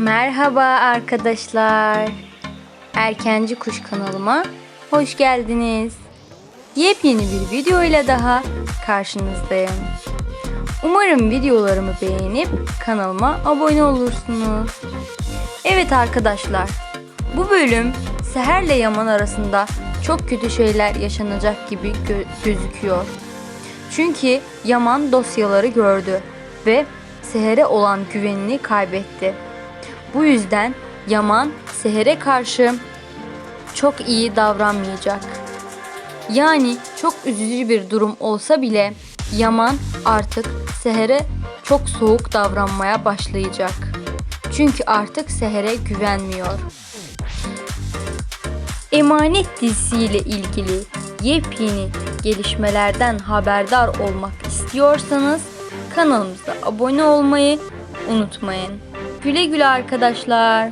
Merhaba arkadaşlar. Erkenci Kuş kanalıma hoş geldiniz. Yepyeni bir video ile daha karşınızdayım. Umarım videolarımı beğenip kanalıma abone olursunuz. Evet arkadaşlar, bu bölüm Seher'le Yaman arasında çok kötü şeyler yaşanacak gibi gö- gözüküyor. Çünkü Yaman dosyaları gördü ve Seher'e olan güvenini kaybetti. Bu yüzden Yaman Seher'e karşı çok iyi davranmayacak. Yani çok üzücü bir durum olsa bile Yaman artık Seher'e çok soğuk davranmaya başlayacak. Çünkü artık Seher'e güvenmiyor. Emanet dizisiyle ilgili yepyeni gelişmelerden haberdar olmak istiyorsanız kanalımıza abone olmayı unutmayın. Güle güle arkadaşlar.